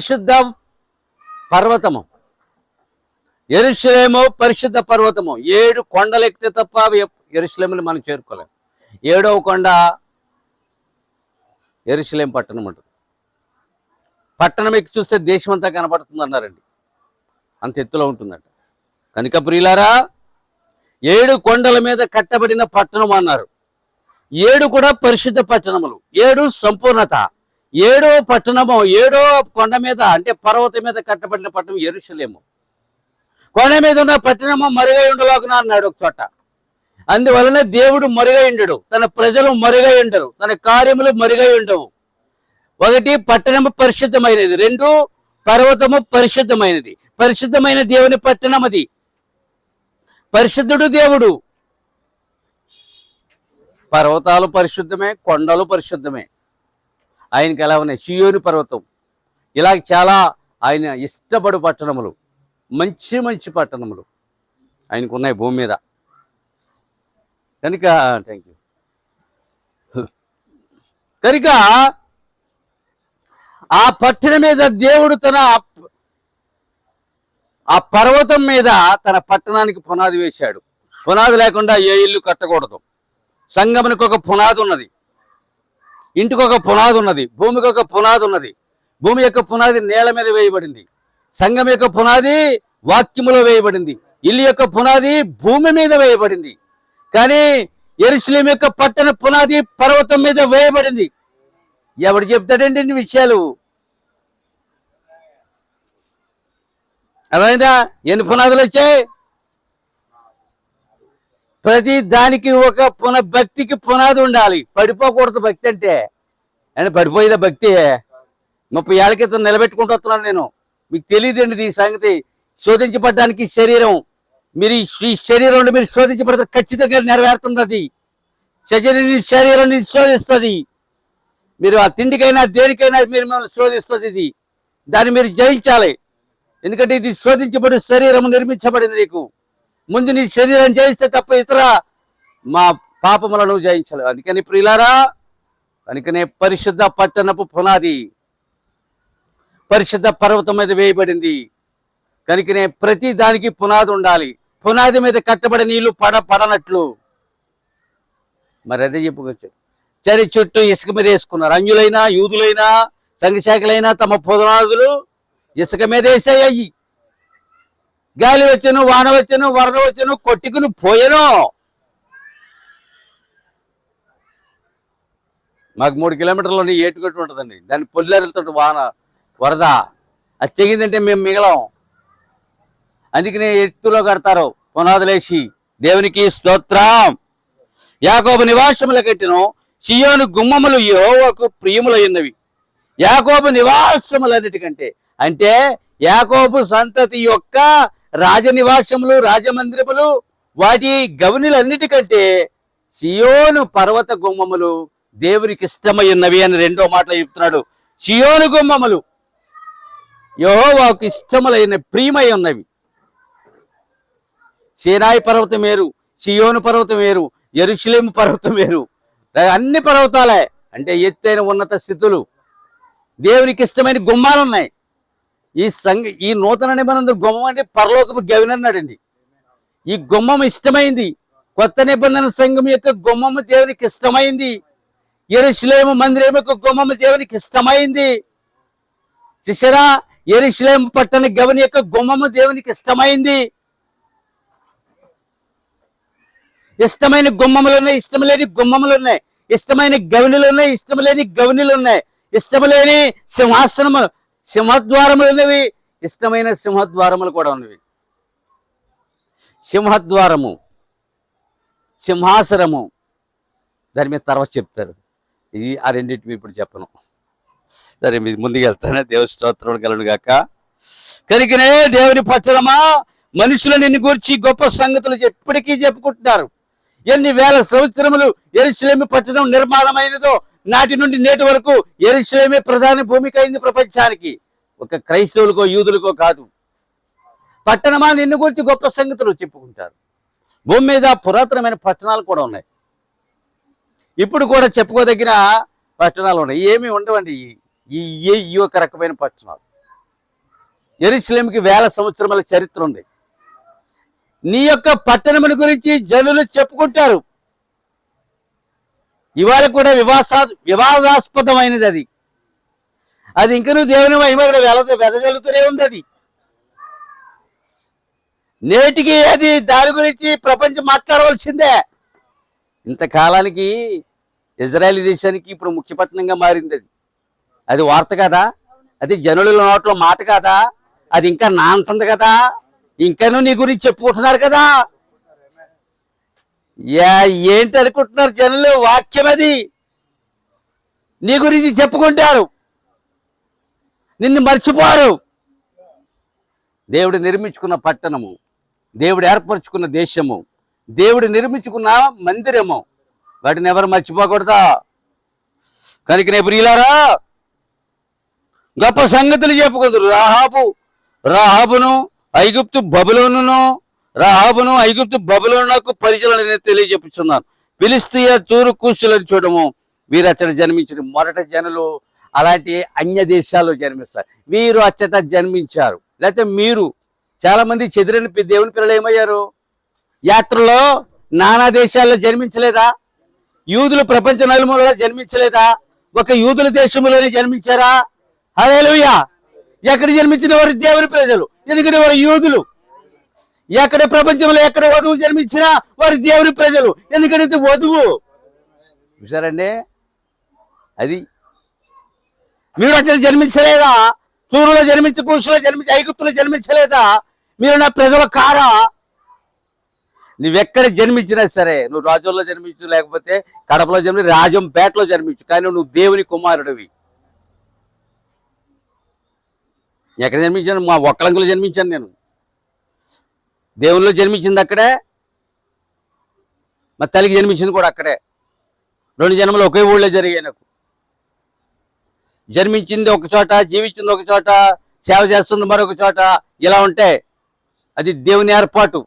పరిశుద్ధ పర్వతము. ఎరుశలేము పరిశుద్ధ పర్వతము. ఏడు కొండలు ఎక్కితే తప్ప ఎరుషలేములు మనం చేరుకోలేము ఏడవ కొండ ఎరుషలేం పట్టణం ఉంటుంది పట్టణం ఎక్కి చూస్తే దేశం అంతా కనపడుతుంది అన్నారండి. అంత ఎత్తులో ఉంటుందంట. కనుక ప్రియులారా ఏడు కొండల మీద కట్టబడిన పట్టణం అన్నారు. ఏడు కూడా పరిశుద్ధ పట్టణములు. ఏడు సంపూర్ణత. ఏడో పట్టణము ఏడో కొండ మీద అంటే పర్వతం మీద కట్టబడిన పట్టణం ఎరుసలేము కొండ మీద ఉన్న పట్టణము మరుగై ఉండలోకున అన్నాడు ఒక చోట. అందువలన దేవుడు మరుగై ఉండడు తన ప్రజలు మరుగై ఉండరు తన కార్యములు మరుగై ఉండవు. ఒకటి పట్టణము పరిశుద్ధమైనది. రెండు పర్వతము పరిశుద్ధమైనది. పరిశుద్ధమైన దేవుని పట్టణం అది. పరిశుద్ధుడు దేవుడు. పర్వతాలు పరిశుద్ధమే కొండలు పరిశుద్ధమే. ఆయనకి ఎలా ఉన్నాయి? సియోని పర్వతం. ఇలా చాలా ఆయన ఇష్టపడు పట్టణములు. మంచి మంచి పట్టణములు ఆయనకు ఉన్నాయి భూమి మీద. కనుక థ్యాంక్ యూ కనుక ఆ పట్టణం మీద దేవుడు తన ఆ పర్వతం మీద తన పట్టణానికి పునాది వేశాడు. పునాది లేకుండా ఏ ఇల్లు కట్టకూడదు. సంగమునికి ఒక పునాది ఉన్నది. ఇంటికి ఒక పునాది ఉన్నది భూమికి ఒక పునాది ఉన్నది. భూమి యొక్క పునాది నేల మీద వేయబడింది సంఘం యొక్క పునాది వాక్యములో వేయబడింది ఇల్లు యొక్క పునాది భూమి మీద వేయబడింది. కానీ ఎరుసలేం యొక్క పట్టణ పునాది పర్వతం మీద వేయబడింది. ఎవడు చెప్తాడండి ఇన్ని విషయాలు? అర్థమైందా? ఎన్ని పునాదులు వచ్చాయి? ప్రతి దానికి ఒక పున భక్తికి పునాది ఉండాలి. పడిపోకూడదు భక్తి అంటే. అంటే పడిపోయేదా భక్తి. ముప్పై ఏళ్ళ క్రితం నిలబెట్టుకుంటూ వస్తున్నాను నేను. మీకు తెలియదండి ఈ సంగతి. శోధించబడ్డానికి శరీరం. మీరు ఈ శరీరం నుండి మీరు శోధించబడితే ఖచ్చితంగా నెరవేరుతున్నది అది. శరీరం శరీరం శోధిస్తుంది. మీరు ఆ తిండికైనా దేనికైనా మీరు మిమ్మల్ని శోధిస్తుంది ఇది. దాన్ని మీరు జయించాలి. ఎందుకంటే ఇది శోధించబడి శరీరం నిర్మించబడింది నీకు. ముందు నీ శరీరం జయిస్తే తప్ప ఇతర మా పాపములను జయించలేదు అందుకని ప్రియులారా అందుకనే పరిశుద్ధ పట్టణపు పునాది పరిశుద్ధ పర్వతం మీద వేయబడింది. కనుకనే ప్రతి దానికి పునాది ఉండాలి. పునాది మీద కట్టబడి నీళ్ళు పడ పడనట్లు. మరి అదే చెప్పుకోవచ్చు చరి చుట్టూ ఇసుక మీద వేసుకున్నారు. అంజులైనా యూదులైనా సంఘశాఖలైనా తమ పునాదులు ఇసుక మీద వేసాయి గాలి వచ్చను వాన వచ్చను వరద వచ్చను కొట్టుకుని పోయాను. మాకు మూడు కిలోమీటర్లు ఏటుకొట్టు ఉంటుందండి. దాని పొల్లేరులతో వాన వరద అది తెగిందంటే మేము మిగలం. అందుకనే ఎత్తులో కడతారు పునాదులేసి దేవునికి స్తోత్రం. యాకోబు నివాసముల కట్టిన సియోను గుమ్మములు యోవకు ప్రియములైనవి. యాకోబు నివాసములన్నిటికంటే అంటే యాకోబు సంతతి యొక్క రాజనివాసములు రాజమందిరములు వాటి గవనిలన్నిటికంటే సియోను పర్వత గుమ్మములు దేవునికి ఇష్టమై ఉన్నవి అని రెండో మాటలు చెప్తున్నాడు. సియోను గుమ్మములు యెహోవాకు ఇష్టములైన ప్రియమై ఉన్నవి సీనాయి పర్వతం వేరు సియోను పర్వతం వేరు ఎరుషులేము పర్వతం వేరు. అన్ని పర్వతాలే అంటే ఎత్తైన ఉన్నత స్థితులు. దేవునికి ఇష్టమైన గుమ్మాలు ఉన్నాయి ఈ సంఘ ఈ నూతన నిబంధన గుమ్మం అంటే పరలోకపు గవినన్నాడండి ఈ గుమ్మం ఇష్టమైంది. కొత్త నిబంధన సంఘం యొక్క గుమ్మము దేవునికి ఇష్టమైంది. ఎరుశ్లేమ మందిరం యొక్క గుమ్మము దేవునికి ఇష్టమైంది. చూసారా ఎరుశ్లేమ పట్టణ గవని యొక్క గుమ్మము దేవునికి ఇష్టమైంది. ఇష్టమైన గుమ్మములు ఉన్నాయి ఇష్టం లేని గుమ్మములు ఉన్నాయి. ఇష్టమైన గవనులు ఉన్నాయి ఇష్టం లేని గవనులు ఉన్నాయి. ఇష్టం లేని సింహాసనము సింహద్వారములు ఉన్నవి ఇష్టమైన సింహద్వారములు కూడా ఉన్నవి. సింహద్వారము సింహాసనము దాని మీద తర్వాత చెప్తారు. ఇది ఆ రెండింటివి ఇప్పుడు చెప్పను. సరే మీరు ముందుకు వెళ్తానే. దేవుని స్తోత్రం కలను గాక. కనుకనే దేవుని పచ్చడమా మనుషులు నిన్ను గురించి గొప్ప సంగతులు ఎప్పటికీ చెప్పుకుంటున్నారు. ఎన్ని వేల సంవత్సరములు ఎరుసలేమి పట్టణం నిర్మాణమైనదో నాటి నుండి నేటి వరకు ఎరుసలేమే ప్రధాన భూమిక అయింది ప్రపంచానికి. ఒక క్రైస్తవులకో యూదులకో కాదు. పట్టణమా నిన్ను గురించి గొప్ప సంగతులు చెప్పుకుంటారు. భూమి మీద పురాతనమైన పట్టణాలు కూడా ఉన్నాయి. ఇప్పుడు కూడా చెప్పుకోదగిన పట్టణాలు ఉన్నాయి. ఏమీ ఉండవండి. ఈ- ఈ ఒక రకమైన పట్టణాలు. ఎరుసలేంకి వేల సంవత్సరముల చరిత్ర ఉంది. నీ యొక్క పట్టణముని గురించి జనులు చెప్పుకుంటారు. ఇవాళ కూడా వివాసా వివాదాస్పదమైనది అది. అది ఇంకా నువ్వు దేవుని మహిమ ఇక్కడ వెల వెదజల్లుతూనే ఉంది అది. నేటికి అది దాని గురించి ప్రపంచం మాట్లాడవలసిందే. ఇంతకాలానికి ఇజ్రాయెల్ దేశానికి ఇప్పుడు ముఖ్యపట్టణంగా మారింది అది. అది వార్త కదా? అది జనుల నోట్లో మాట కదా? అది ఇంకా నాంతుంది కదా? ఇంకాను నీ గురించి చెప్పుకుంటున్నారు కదా? ఏంటి అనుకుంటున్నారు జనులు? వాక్యం అది. నీ గురించి చెప్పుకుంటారు. నిన్ను మర్చిపోరు. దేవుడు నిర్మించుకున్న పట్టణము దేవుడు ఏర్పరచుకున్న దేశము దేవుడు నిర్మించుకున్న మందిరము. వాటిని ఎవరు మర్చిపోకూడదా? కనుక నే ప్రియులారా గొప్ప సంగతులు చెప్పుకుందరు. రాహాబు రాహాబును ఐగుప్తు బబులోనును రాహాబును ఐగుప్తు బబులోనకు పరిచయం నేను తెలియజెప్పుచున్నాను ఫిలిస్తీయ తూరు కూసులను చూడము. వీరు అచ్చట జన్మించిన మొదట జనులు అలాంటి అన్య దేశాల్లో జన్మిస్తారు. వీరు అచ్చట జన్మించారు. లేకపోతే మీరు చాలా మంది చెదిరిన దేవుని పిల్లలు ఏమయ్యారు? యాత్రలో నానా దేశాల్లో జన్మించలేదా? యూదులు ప్రపంచ నలుమూలలో జన్మించలేదా? ఒక యూదుల దేశంలోనే జన్మించారా? హల్లెలూయా! ఎక్కడ జన్మించిన వారు దేవుని ప్రజలు ఎందుకంటే వారు యూదులు. ఎక్కడ ప్రపంచంలో ఎక్కడ వధువు జన్మించినా వారి దేవుని ప్రజలు. ఎందుకంటే వధువు? చూసారండి అది మీరు అసలు జన్మించలేదా? తూరులో జన్మించి కూర్చులో జన్మించి ఐగుప్తులో జన్మించలేదా? మీరు నా ప్రజల కారా? నువ్వెక్కడ జన్మించినా సరే నువ్వు రాజుల్లో జన్మించు లేకపోతే కడపలో జన్మి రాజంపేటలో జన్మించు కానీ నువ్వు దేవుని కుమారుడివి. ఎక్కడ జన్మించాను? మా ఒక్కలంకులో జన్మించాను నేను. దేవుళ్ళు జన్మించింది అక్కడే. మా తల్లికి జన్మించింది కూడా అక్కడే. రెండు జన్మలు ఒకే ఊళ్ళో జరిగాయి నాకు. జన్మించింది ఒక చోట జీవించింది ఒక చోట సేవ చేస్తుంది మరొక చోట ఇలా ఉంటే అది దేవుని ఏర్పాటు.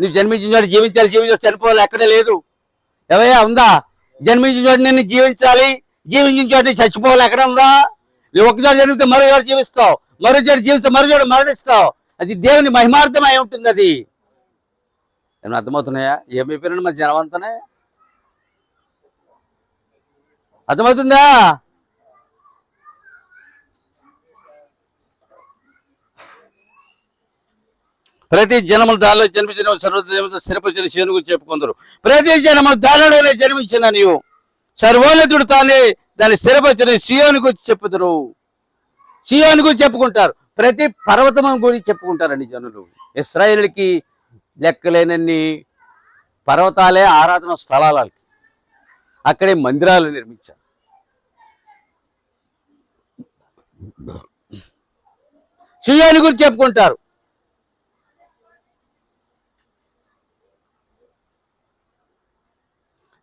నువ్వు జన్మించిన చోట జీవించాలి జీవించాలి చనిపోవాలి ఎక్కడే లేదు. ఎవయా ఉందా? జన్మించిన చోట నిన్ను జీవించాలి జీవించిన చోట చచ్చిపోవాలి ఎక్కడ ఉందా? నువ్వు ఒక చోట జన్మితే మరో చోట జీవిస్తావు మరో చోట జీవిస్తే మరో చోట మరణిస్తావు. అది దేవుని మహిమార్థమై ఉంటుంది అది ఏమైనా అర్థమవుతున్నాయా? ఏమైపోయినా మన జనవంతనే అర్థమవుతుందా? ప్రతి జనములు దానిలో జన్మించిన సర్వదేవత స్థిరపరిచిన శివుని గురించి చెప్పుకుందరు. ప్రతి జనములు దానిలోనే జన్మించిన నీవు. సర్వోన్నతుడు తానే దాన్ని స్థిరపరిచిన సియోని గురించి చెప్పుదురు. సియోని గురించి చెప్పుకుంటారు. ప్రతి పర్వతం గురించి చెప్పుకుంటారండి జనులు. ఇస్రాయేల్కి లెక్కలేనన్ని పర్వతాలే ఆరాధన స్థలాలకి అక్కడే మందిరాలు నిర్మించారు. సుయాని గురించి చెప్పుకుంటారు.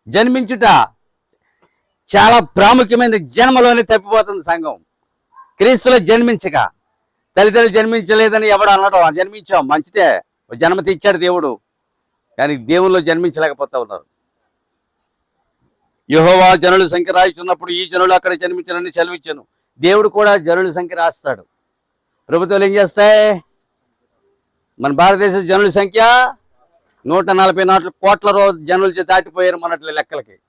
జన్మించుట చాలా ప్రాముఖ్యమైన జన్మలోనే తప్పిపోతుంది సంఘం. క్రీస్తులో జన్మించక తల్లిదండ్రులు జన్మించలేదని ఎవడు అనడం? జన్మించాం మంచిదే. ఓ జన్మ తెచ్చాడు దేవుడు. కానీ దేవుల్లో జన్మించలేకపోతా ఉన్నారు. యెహోవా జనుల సంఖ్య రాయిచున్నప్పుడు ఈ జనులు అక్కడ జన్మించాలని సెలవిచ్చాను. దేవుడు కూడా జనుల సంఖ్య రాస్తాడు. ప్రభుత్వాలు ఏం చేస్తాయి? మన భారతదేశ జనుల సంఖ్య నూట నలభై నాలుగు కోట్ల రోజు జనులు దాటిపోయారు మనట్ల లెక్కలకి.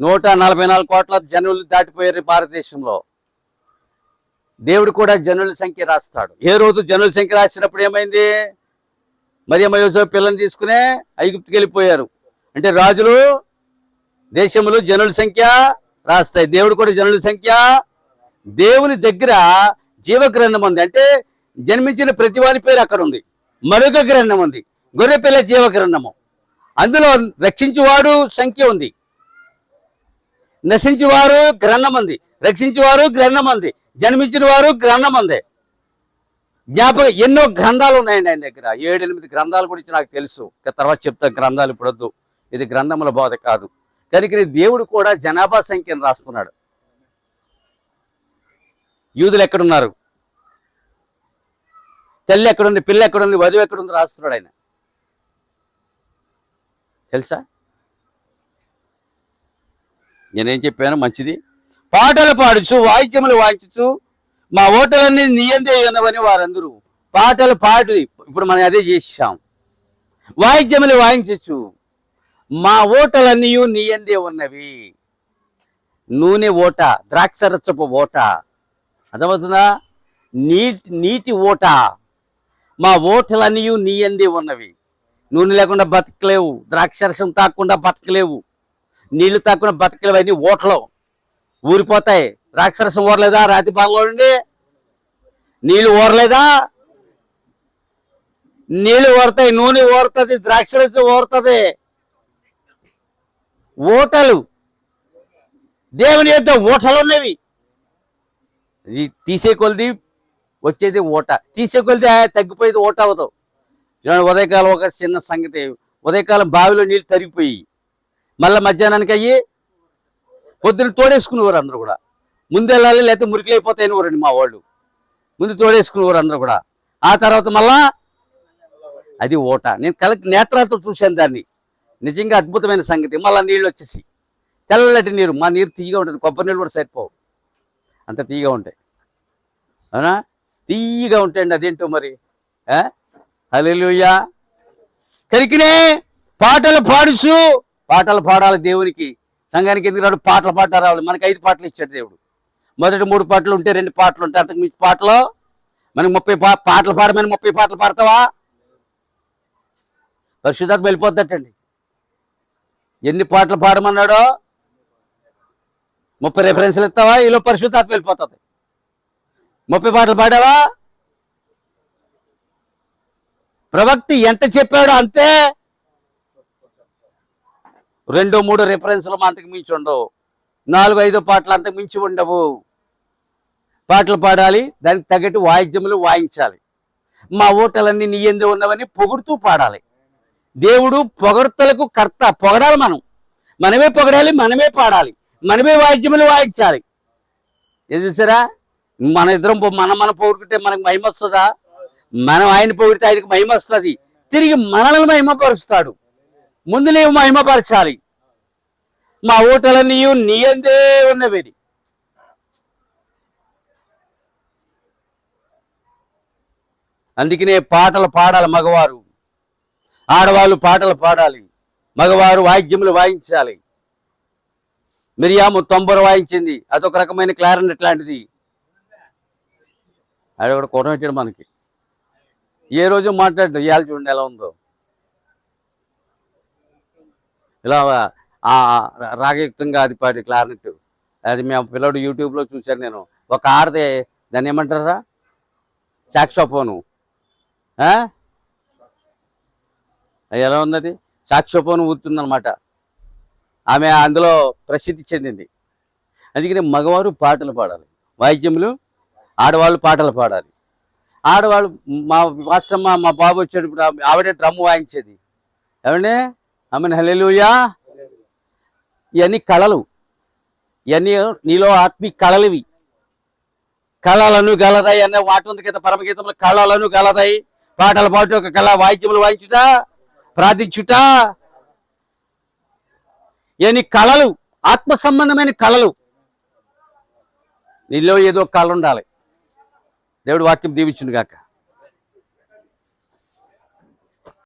నూట నలభై నాలుగు కోట్ల జనులు దాటిపోయారు భారతదేశంలో. దేవుడు కూడా జనుల సంఖ్య రాస్తాడు. ఏ రోజు జనుల సంఖ్య రాసినప్పుడు ఏమైంది? మరియమ్మ యోసేపు పిల్లని తీసుకునే ఐగుప్తికి వెళ్ళిపోయారు. అంటే రాజులు దేశములు జనుల సంఖ్య రాస్తాయి. దేవుడు కూడా జనుల సంఖ్య దేవుని దగ్గర జీవగ్రంథం ఉంది. అంటే జన్మించిన ప్రతి వారి పేరు అక్కడ ఉంది. మరొక గ్రంథం ఉంది. గొర్రెపిల్ల జీవగ్రంథము. అందులో రక్షించేవాడు సంఖ్య ఉంది. నశించేవారు గ్రంథం ఉంది. రక్షించేవారు గ్రంథం ఉంది. జన్మించిన వారు గ్రంథం ఉంది జ్ఞాపకం ఎన్నో గ్రంథాలు ఉన్నాయండి ఆయన దగ్గర. ఏడు ఎనిమిది గ్రంథాల గురించి నాకు తెలుసు. తర్వాత చెప్తా గ్రంథాలు ఇప్పుడొద్దు ఇది గ్రంథముల బోధ కాదు. కనుక దేవుడు కూడా జనాభా సంఖ్యను రాస్తున్నాడు. యూదులు ఎక్కడున్నారు? తల్లి ఎక్కడుంది? పిల్ల ఎక్కడుంది? వధువు ఎక్కడుంది? రాస్తున్నాడు ఆయన. తెలుసా? నేనేం చెప్పాను? మంచిది? పాటలు పాడుచు వాయిద్యములు వాయించుచు మా ఓటలన్నీ నీయందే ఉన్నవని వారందరూ. పాటలు పాడు ఇప్పుడు మనం అదే చేసాం వాయిద్యములు వాయించచ్చు మా ఓటలన్నీ నీయందే ఉన్నవి. నూనె ఓట ద్రాక్షరచ్చపు ఓట. అర్థమవుతుందా? నీటి నీటి ఓట మా ఓటలన్నీ నీయందే ఉన్నవి. నూనె లేకుండా బతకలేవు ద్రాక్షరసం తాకుండా బతకలేవు నీళ్ళు తాకుండా బతకలేవు అన్ని ఓటలో. ఊరిపోతాయి. ద్రాక్షరసం ఊరలేదా రాతి పాలలో నుండి నీళ్ళు ఊరలేదా? నీళ్ళు ఊరుతాయి నూనె ఊరుతుంది ద్రాక్షరసం ఊరుతుంది. ఓటలు దేవుని యొక్క ఓటలు ఉన్నవి. ఇది తీసే కొలిది వచ్చేది ఓట తీసే కొలిది తగ్గిపోయేది ఓట అవుతావు ఉదయకాలం ఒక చిన్న సంగతి. ఉదయకాలం బావిలో నీళ్ళు తరిగిపోయి మళ్ళీ మధ్యాహ్నానికి అయ్యి పొద్దున తోడేసుకునేవారు అందరూ కూడా. ముందు వెళ్ళాలి లేకపోతే మురికిలైపోతాయని వారండి మా వాళ్ళు. ముందు తోడేసుకునేవారు అందరూ కూడా. ఆ తర్వాత మళ్ళా అది ఓట నేను కల నేత్రాలతో చూశాను దాన్ని. నిజంగా అద్భుతమైన సంగతి. మళ్ళీ నీళ్ళు వచ్చేసి. తెల్లటి నీరు. మా నీరు తీయగా ఉంటుంది. కొబ్బరి నీళ్ళు కూడా సరిపోవు. అంత తీయగా ఉంటాయి. అవునా? తీయగా ఉంటాయండి. అదేంటో మరి? హల్లెలూయా. కరికినే పాటలు పాడుచు. పాటలు పాడాలి దేవునికి. సంఘానికి ఎందుకు రాడు? పాటలు పాట రావాలి. మనకి ఐదు పాటలు ఇచ్చాడు దేవుడు. మొదటి మూడు పాటలు ఉంటే రెండు పాటలు ఉంటాయి. అంతకు మించి పాటలు మనకి ముప్పై పా పాటలు పాడమని ముప్పై పాటలు పాడతావా? పరిశుద్ధాత్మ వెళ్ళిపోద్దటండి. ఎన్ని పాటలు పాడమన్నాడో? ముప్పై రెఫరెన్స్లు ఇస్తావా? ఈలో పరిశుద్ధాత్మ వెళ్ళిపోతుంది. ముప్పై పాటలు పాడావా? ప్రవక్తి ఎంత చెప్పాడో అంతే. రెండు మూడు రెఫరెన్స్లు అంతకు మించి ఉండవు. నాలుగు ఐదు పాటలు అంతకు మించి ఉండవు. పాటలు పాడాలి దానికి తగ్గట్టు వాయిద్యములు వాయించాలి. మా ఓటలన్నీ నీ ఎందు ఉన్నవని పొగుడుతూ పాడాలి. దేవుడు పొగడ్తలకు కర్త పొగడాలి మనం. మనమే పొగడాలి మనమే పాడాలి. మనమే వాయిద్యములు వాయించాలి. ఏం చూసారా? మన ఇద్దరం మనం మనం పొగుడుకుంటే మనకు మహిమ వస్తుందా? మనం ఆయన పొగిడితే ఆయనకు మహిమ వస్తుంది. తిరిగి మనల్ని మహిమపరుస్తాడు. ముందు నీవు మహిమపరచాలి. మా ఓటలన్నీ నీయందే ఉన్నవి. అందుకనే పాటలు పాడాలి మగవారు. ఆడవాళ్ళు పాటలు పాడాలి. మగవారు వాయిద్యములు వాయించాలి. మిరియాము తొంబర వాయించింది. అదొక రకమైన క్లారినెట్ లాంటిది. అది కూడా కొనబెట్టాడు మనకి. ఏ రోజు మాట్లాడు ఇవాళ చూడండి ఎలా ఉందో. ఇలా ఆ రాగయుక్తంగా అది పాడి క్లారినెట్ అది మేము పిల్లడు యూట్యూబ్లో చూశాను నేను. ఒక ఆడదే దాన్ని ఏమంటారా సాక్షోఫోను అది ఎలా ఉన్నది సాక్షోఫోన్ ఊరుతుందనమాట ఆమె అందులో ప్రసిద్ధి చెందింది. అందుకని మగవారు పాటలు పాడాలి. వాయిద్యములు ఆడవాళ్ళు పాటలు పాడాలి. ఆడవాళ్ళు మా వాస్తమ్మ మా బాబు వచ్చేటప్పుడు ఆవిడే డ్రమ్ వాయించేది. ఏమండి? ఆమెను హలెలుయా ఇవన్నీ కళలు. ఇవన్నీ నీలో ఆత్మీ కళలివి. కళలను గలదాయి అనే వాటి ఉంది కదా పరమగీతంలో కళలను గలదాయి పాటలు పాటు ఒక కళ వాయిద్యములు వాయించుట ప్రార్థించుట. ఇవన్నీ కళలు ఆత్మ సంబంధమైన కళలు. నీలో ఏదో కళ ఉండాలి. దేవుడు వాక్యం దీవించును గాక